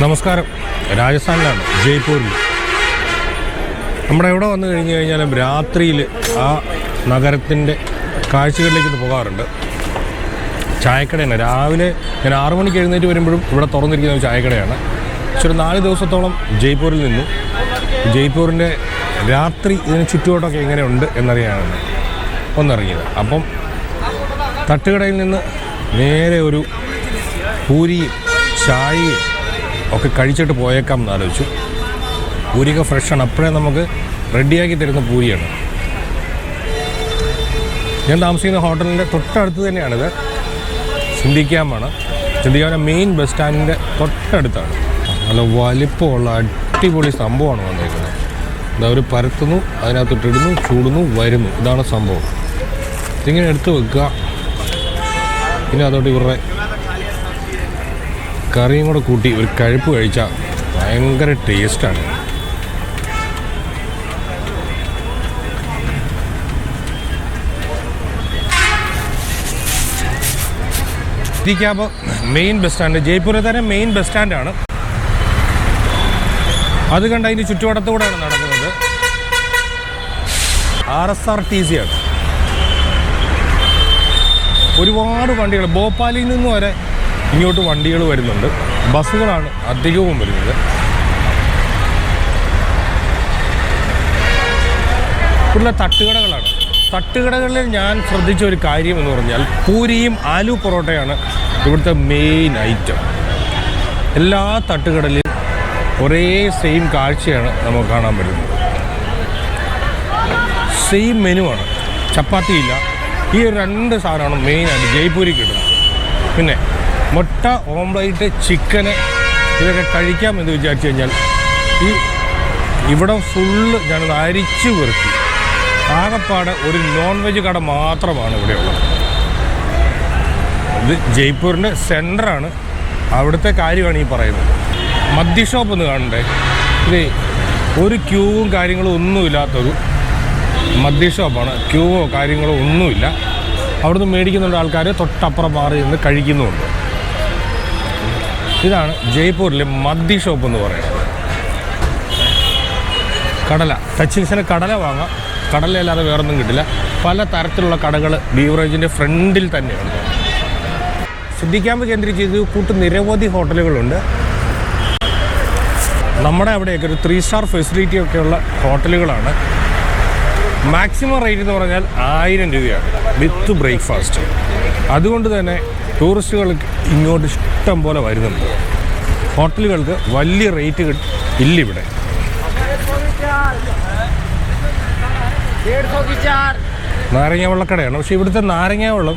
നമസ്കാരം. രാജസ്ഥാനിലാണ് ജയ്പൂരിൽ. നമ്മുടെ എവിടെ വന്നു കഴിഞ്ഞു കഴിഞ്ഞാലും രാത്രിയിൽ ആ നഗരത്തിന്റെ കാഴ്ചകളിലേക്ക് പോകാറുണ്ട്. ചായക്കടയാണ്. രാവിലെ ഞാൻ ആറു മണിക്ക് എഴുന്നേറ്റ് വരുമ്പോഴും ഇവിടെ തുറന്നിരിക്കുന്ന ഒരു ചായക്കടയാണ്. പക്ഷെ ഒരു നാല് ദിവസത്തോളം ജയ്പൂരിൽ നിന്നു. ജയ്പൂരിന്റെ രാത്രി ഇതിന് ചുറ്റുവട്ടമൊക്കെ എങ്ങനെയുണ്ട് എന്നറിയാനാണ് ഒന്നിറങ്ങിയത്. അപ്പം തട്ടുകടയിൽ നിന്ന് നേരെ ഒരു പൂരിയും ചായയും ഒക്കെ കഴിച്ചിട്ട് പോയേക്കാം എന്ന് ആലോചിച്ചു പൂരിയൊക്കെ ഫ്രഷാണ്. അപ്പോഴേ നമുക്ക് റെഡിയാക്കി തരുന്ന പൂരിയാണ്. ഞാൻ താമസിക്കുന്ന ഹോട്ടലിന്റെ തൊട്ടടുത്ത് തന്നെയാണിത്. ചിന്തിക്കാമാണ്. സിന്ധിക്കാമിന്റെ മെയിൻ ബസ് സ്റ്റാൻഡിന്റെ തൊട്ടടുത്താണ്. നല്ല വലിപ്പമുള്ള അടിപൊളി സംഭവമാണ് വന്നേക്കുന്നത്. അവർ പരത്തുന്നു അതിനകത്തൊട്ടിടുന്നു ചൂടുന്നു വരുന്നു. ഇതാണ് സംഭവം. ഇതിങ്ങനെ എടുത്ത് വെക്കുക. പിന്നെ അതോട്ട് ഇവരുടെ കറിയും കൂടെ കൂട്ടി ഒരു കഴുപ്പ് കഴിച്ചാൽ ഭയങ്കര ടേസ്റ്റാണ്. ക്യാബ് മെയിൻ ബസ് സ്റ്റാൻഡ് ജയ്പൂരിൽ തന്നെ മെയിൻ ബസ് സ്റ്റാൻഡാണ് അത് കണ്ട് അതിന്റെ ചുറ്റുവട്ടത്തൂടെയാണ് നടക്കുന്നത്. R S R T C ആണ്. ഒരുപാട് വണ്ടികൾ ഭോപ്പാലിൽ നിന്ന് വരെ ഇങ്ങോട്ട് വണ്ടികൾ വരുന്നുണ്ട്. ബസ്സുകളാണ് അധികവും വരുന്നത്. ഇവിടെ തട്ടുകടകളാണ്. തട്ടുകടകളിൽ ഞാൻ ശ്രദ്ധിച്ച ഒരു കാര്യം എന്ന് പറഞ്ഞാൽ പൂരിയും ആലു പൊറോട്ടയാണ് ഇവിടുത്തെ മെയിൻ ഐറ്റം എല്ലാ തട്ടുകടലിലും ഒരേ സെയിം കാഴ്ചയാണ് നമുക്ക് കാണാൻ പറ്റുന്നത്. സെയിം മെനു ആണ്. ചപ്പാത്തിയില്ല. ഈ രണ്ട് സാധനമാണ് മെയിനായിട്ട് ജയ്പൂരി കിട്ടുന്നത് പിന്നെ മുട്ട ഓംലൈറ്റ് ചിക്കന് ഇതൊക്കെ കഴിക്കാമെന്ന് വിചാരിച്ചു കഴിഞ്ഞാൽ ഈ ഇവിടെ ഫുള്ള് ഞാനത് അരിച്ചു വെറുക്കി ആകപ്പാട് ഒരു നോൺ വെജ് കട മാത്രമാണ് ഇവിടെയുള്ളത് ഇത് ജയ്പൂരിന്റെ സെന്ററാണ് അവിടുത്തെ കാര്യമാണ് ഈ പറയുന്നത്. മദ്യ ഷോപ്പ് ഒന്ന് കാണണ്ടേ? ഇത് ഒരു ക്യൂവും കാര്യങ്ങളും ഒന്നുമില്ലാത്തൊരു മദ്യ ഷോപ്പാണ്. ക്യൂവോ കാര്യങ്ങളോ ഒന്നുമില്ല. അവിടുന്ന് മേടിക്കുന്നുണ്ട് ആൾക്കാർ തൊട്ടപ്പുറം മാറി നിന്ന് കഴിക്കുന്നുമുണ്ട്. ഇതാണ് ജയ്പൂരിലെ മദ്യ ഷോപ്പ് എന്ന് പറയുന്നത്. കടല. ടച്ചിങ്സിന് കടല വാങ്ങാം. കടലയല്ലാതെ വേറൊന്നും കിട്ടില്ല. പല തരത്തിലുള്ള കടകൾ ബീവറേജിന്റെ ഫ്രണ്ടിൽ തന്നെയുണ്ട്. സിദ്ധിക്യാമ്പ് കേന്ദ്രീകരിച്ച് കൂട്ട് നിരവധി ഹോട്ടലുകളുണ്ട്. നമ്മുടെ അവിടെയൊക്കെ ഒരു ത്രീ സ്റ്റാർ ഫെസിലിറ്റി ഒക്കെയുള്ള ഹോട്ടലുകളാണ്. മാക്സിമം റേറ്റ് എന്ന് പറഞ്ഞാൽ ആയിരം രൂപയാണ്. വിത്ത് ബ്രേക്ക്ഫാസ്റ്റ് അതുകൊണ്ട് തന്നെ ടൂറിസ്റ്റുകൾ ഇങ്ങോട്ട് ഇഷ്ടം പോലെ വരുന്നുണ്ട്. ഹോട്ടലുകൾക്ക് വലിയ റേറ്റ് ഇല്ല ഇവിടെ നാരങ്ങ വെള്ളക്കടയാണ് പക്ഷേ ഇവിടുത്തെ നാരങ്ങ വെള്ളം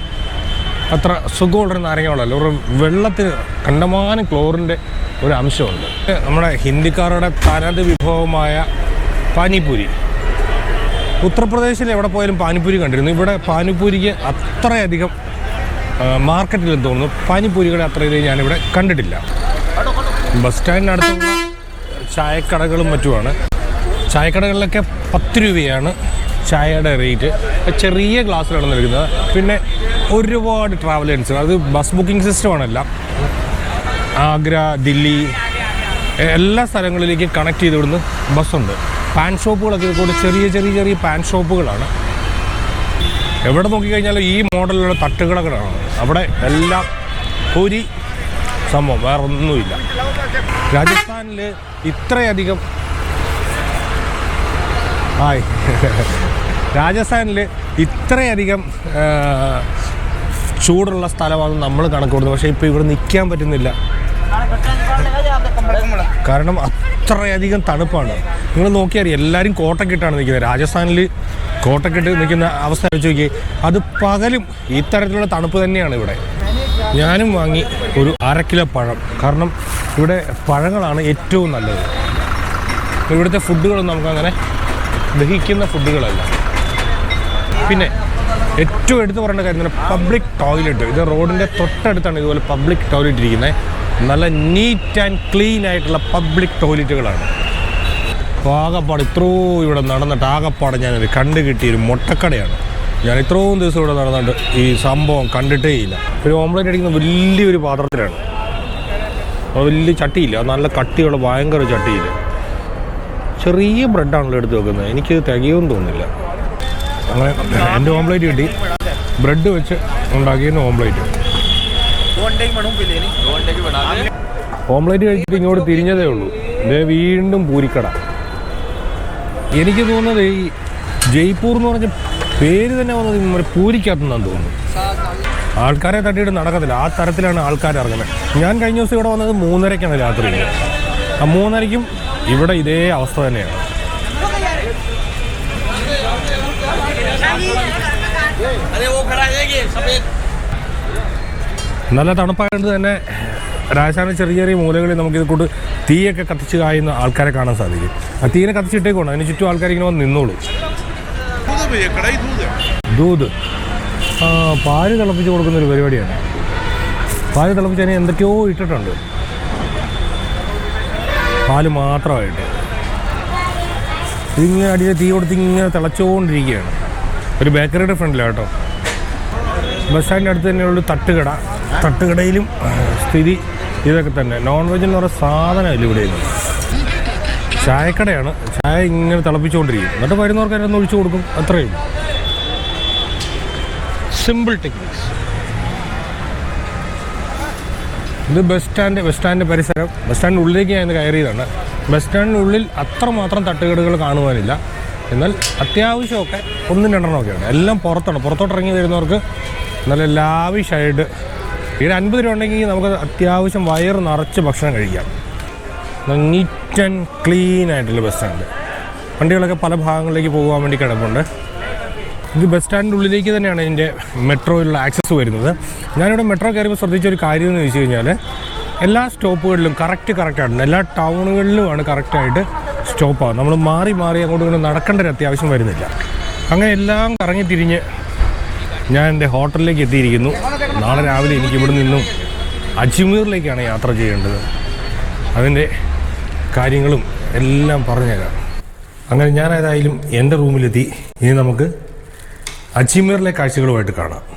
അത്ര സുഖമുള്ളൊരു നാരങ്ങ വെള്ളമല്ല ഒരു വെള്ളത്തിന് കണ്ടമാനം ക്ലോറിന്റെ ഒരു അംശമുണ്ട്. നമ്മുടെ ഹിന്ദിക്കാരുടെ തനത് വിഭവമായ പാനിപ്പൂരി. ഉത്തർപ്രദേശിൽ എവിടെ പോയാലും പാനിപ്പൂരി കണ്ടിരുന്നു. ഇവിടെ പാനിപ്പൂരിക്ക് അത്രയധികം മാർക്കറ്റിലെന്ന് തോന്നുന്നു. പാനിപ്പൂരികളെ അത്ര ഇത് ഞാനിവിടെ കണ്ടിട്ടില്ല. ബസ് സ്റ്റാൻഡിനടുത്തുള്ള ചായക്കടകളും മറ്റുമാണ്. ചായക്കടകളിലൊക്കെ പത്ത് രൂപയാണ് ചായയുടെ റേറ്റ്. ചെറിയ ഗ്ലാസ്സിലാണ് നൽകുന്നത് പിന്നെ ഒരുപാട് ഏജൻസികൾ അത് ബസ് ബുക്കിംഗ് സിസ്റ്റമാണല്ല ആഗ്ര ദില്ലി എല്ലാ സ്ഥലങ്ങളിലേക്കും കണക്ട് ചെയ്ത് വിടുന്ന ബസ്സുണ്ട്. പാൻ ഷോപ്പുകളൊക്കെ കൂടി ചെറിയ ചെറിയ ചെറിയ പാൻ ഷോപ്പുകളാണ്. എവിടെ നോക്കിക്കഴിഞ്ഞാലും ഈ മോഡലിലുള്ള തട്ടുകടകളാണ്. അവിടെ എല്ലാം പൂരി സംഭവം വേറെ ഒന്നുമില്ല രാജസ്ഥാനിൽ ഇത്രയധികം ആയി. രാജസ്ഥാനിൽ ഇത്രയധികം ചൂടുള്ള സ്ഥലമാണ് നമ്മൾ കണക്ക് കൊടുക്കുന്നത് പക്ഷേ ഇപ്പോൾ ഇവിടെ നിൽക്കാൻ പറ്റുന്നില്ല. കാരണം അത്രയധികം തണുപ്പാണ്. നിങ്ങൾ നോക്കിയാൽ എല്ലാവരും കോട്ടക്കിട്ടാണ് നിൽക്കുന്നത്. രാജസ്ഥാനിൽ കോട്ടക്കിട്ട് നിൽക്കുന്ന അവസ്ഥ വെച്ച് നോക്കി അത് പകലും ഇത്തരത്തിലുള്ള തണുപ്പ് തന്നെയാണ് ഇവിടെ. ഞാനും വാങ്ങി ഒരു അര കിലോ പഴം. കാരണം ഇവിടെ പഴങ്ങളാണ് ഏറ്റവും നല്ലത്. ഇവിടുത്തെ ഫുഡുകളൊന്നും നമുക്കങ്ങനെ ദഹിക്കുന്ന ഫുഡുകളല്ല. പിന്നെ ഏറ്റവും എടുത്തു പറയേണ്ട കാര്യം പബ്ലിക് ടോയ്ലറ്റ് ഇത് റോഡിന്റെ തൊട്ടടുത്താണ് ഇതുപോലെ പബ്ലിക് ടോയ്ലറ്റ് ഇരിക്കുന്നത്. നല്ല നീറ്റ് ആൻഡ് ക്ലീൻ ആയിട്ടുള്ള പബ്ലിക് ടോയ്ലറ്റുകളാണ് അപ്പോൾ ആകപ്പാട് ഇത്രയും ഇവിടെ നടന്നിട്ട് ആകപ്പാട് ഞാനത് കണ്ടു കിട്ടിയൊരു മുട്ടക്കടയാണ്. ഞാൻ ഇത്രയും ദിവസം ഇവിടെ നടന്നിട്ട് ഈ സംഭവം കണ്ടിട്ടേ ഇല്ല ഒരു ഓംലെറ്റ് അടിക്കുന്ന വലിയൊരു പാത്രത്തിലാണ്. വലിയ ചട്ടിയില്ല. അത് നല്ല കട്ടിയുള്ള ഭയങ്കര ചട്ടിയില്ല. ചെറിയ ബ്രെഡാണല്ലോ എടുത്ത് വെക്കുന്നത്. എനിക്ക് തികയൊന്നും തോന്നുന്നില്ല. അങ്ങനെ എന്റെ ഓംലെറ്റ് കിട്ടി. ബ്രെഡ് വെച്ച് ഉണ്ടാക്കിയിരുന്ന ഓംലേറ്റ് ഓംലേറ്റ് കഴിച്ചിട്ട് ഇങ്ങോട്ട് തിരിഞ്ഞതേ ഉള്ളൂ. ഇതേ വീണ്ടും പൂരിക്കട. എനിക്ക് തോന്നുന്നത് ഈ ജയ്പൂർ എന്ന് പറഞ്ഞ പേര് തന്നെ വന്നത് പൂരിക്കകത്തുനിന്നാന്ന് തോന്നുന്നു. ആൾക്കാരെ തട്ടിയിട്ട് നടക്കത്തില്ല. ആ തരത്തിലാണ് ആൾക്കാർ ഇറങ്ങുന്നത്. ഞാൻ കഴിഞ്ഞ ദിവസം ഇവിടെ വന്നത് മൂന്നരയ്ക്കാണ് രാത്രി. ആ മൂന്നരയ്ക്കും ഇവിടെ ഇതേ അവസ്ഥ തന്നെയാണ്. अरे നല്ല തണുപ്പായതുകൊണ്ട് തന്നെ രാജസ്ഥാനിൽ ചെറിയ ചെറിയ മൂലകളിൽ നമുക്ക് ഇത് കൊണ്ട് തീയൊക്കെ കത്തിച്ച് കായുന്ന ആൾക്കാരെ കാണാൻ സാധിക്കും. ആ തീനെ കത്തിച്ചിട്ടേക്കോണം അതിന് ചുറ്റും ആൾക്കാർ ഇങ്ങനെ വന്ന് നിന്നോളൂ. ദൂത്. ആ പാൽ തിളപ്പിച്ച് കൊടുക്കുന്നൊരു പരിപാടിയാണ്. പാൽ തിളപ്പിച്ച് അതിനെ എന്തൊക്കെയോ ഇട്ടിട്ടുണ്ട്. പാൽ മാത്രമായിട്ട്. ഇതിങ്ങനെ അടിയിൽ തീ കൊടുത്ത് ഇങ്ങനെ തിളച്ചുകൊണ്ടിരിക്കുകയാണ് ഒരു ബേക്കറിയുടെ ഫ്രണ്ടിലാണ് കേട്ടോ. ബസ് സ്റ്റാൻഡിന്റെ അടുത്ത് തന്നെയുള്ളൊരു തട്ടുകട. തട്ടുകടയിലും സ്ഥിതി ഇതൊക്കെ തന്നെ. നോൺ വെജ് എന്ന് പറയുന്ന സാധനമില്ല ഇവിടെ ചായക്കടയാണ്. ചായ ഇങ്ങനെ തിളപ്പിച്ചുകൊണ്ടിരിക്കും. എന്നിട്ട് വരുന്നവർക്ക് അതിനൊന്ന് ഒഴിച്ചു കൊടുക്കും. അത്രയും സിമ്പിൾ ടെക്നിക്സ് ഇത് ബസ് സ്റ്റാൻഡ് ബസ് സ്റ്റാൻഡ് പരിസരം. ബസ് സ്റ്റാൻഡിന്റെ ഉള്ളിലേക്ക് ഞാൻ കയറിയതാണ്. ബസ് സ്റ്റാൻഡിനുള്ളിൽ അത്രമാത്രം തട്ടുകടകൾ കാണുവാനില്ല. എന്നാൽ അത്യാവശ്യമൊക്കെ ഒന്നും രണ്ടെണ്ണമൊക്കെയാണ്. എല്ലാം പുറത്താണ്. പുറത്തോട്ട് ഇറങ്ങി വരുന്നവർക്ക് നല്ല ലാവിഷായിട്ട് ഇവിടെ അൻപത് രൂപ ഉണ്ടെങ്കിൽ നമുക്ക് അത്യാവശ്യം വയറ് നിറച്ച് ഭക്ഷണം കഴിക്കാം. നീറ്റ് ആൻഡ് ക്ലീൻ ആയിട്ടുള്ള ബസ് സ്റ്റാൻഡ് വണ്ടികളൊക്കെ പല ഭാഗങ്ങളിലേക്ക് പോകാൻ വേണ്ടി കിടപ്പുണ്ട്. ഇത് ബസ് സ്റ്റാൻഡിന്റെ ഉള്ളിലേക്ക് തന്നെയാണ് ഇതിന്റെ മെട്രോയിലുള്ള ആക്സസ് വരുന്നത്. ഞാനിവിടെ മെട്രോ കയറിയപ്പോൾ ശ്രദ്ധിച്ച ഒരു കാര്യം എന്ന് വെച്ച് കഴിഞ്ഞാൽ എല്ലാ സ്റ്റോപ്പുകളിലും കറക്റ്റ് കറക്റ്റായിട്ടുണ്ട് എല്ലാ ടൗണുകളിലുമാണ് കറക്റ്റായിട്ട് സ്റ്റോപ്പാകും നമ്മൾ മാറി മാറി അങ്ങോട്ട് ഇങ്ങോട്ട് നടക്കേണ്ട ഒരു അത്യാവശ്യം വരുന്നില്ല. അങ്ങനെ എല്ലാം കറങ്ങി തിരിഞ്ഞ് ഞാൻ എന്റെ ഹോട്ടലിലേക്ക് എത്തിയിരിക്കുന്നു. നാളെ രാവിലെ എനിക്ക് ഇവിടെ നിന്നും അജ്മീറിലേക്കാണ് യാത്ര ചെയ്യേണ്ടത്. അതിന്റെ കാര്യങ്ങളും എല്ലാം പറഞ്ഞുതരാം. അങ്ങനെ ഞാനേതായാലും എന്റെ റൂമിലെത്തി. ഇനി നമുക്ക് അജ്മീറിലെ കാഴ്ചകളുമായിട്ട് കാണാം.